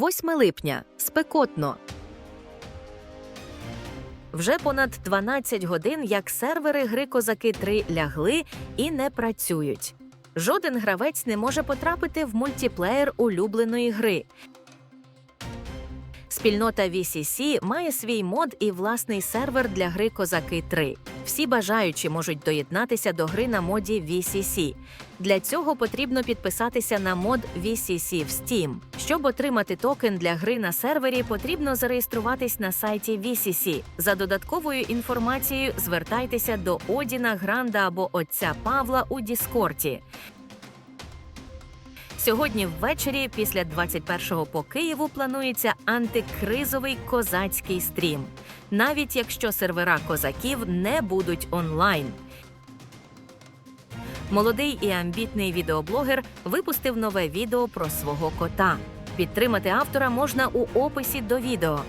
8 липня. Спекотно. Вже понад 12 годин, як сервери гри Козаки 3 лягли і не працюють. Жоден гравець не може потрапити в мультиплеєр улюбленої гри. Спільнота VCC має свій мод і власний сервер для гри Козаки 3. Всі бажаючі можуть доєднатися до гри на моді VCC. Для цього потрібно підписатися на мод VCC в Steam. Щоб отримати токен для гри на сервері, потрібно зареєструватись на сайті VCC. За додатковою інформацією звертайтеся до Одіна Гранда або отця Павла у Діскорді. Сьогодні ввечері, після 21-го по Києву, планується антикризовий козацький стрім, навіть якщо сервера козаків не будуть онлайн. Молодий і амбітний відеоблогер випустив нове відео про свого кота. Підтримати автора можна у описі до відео.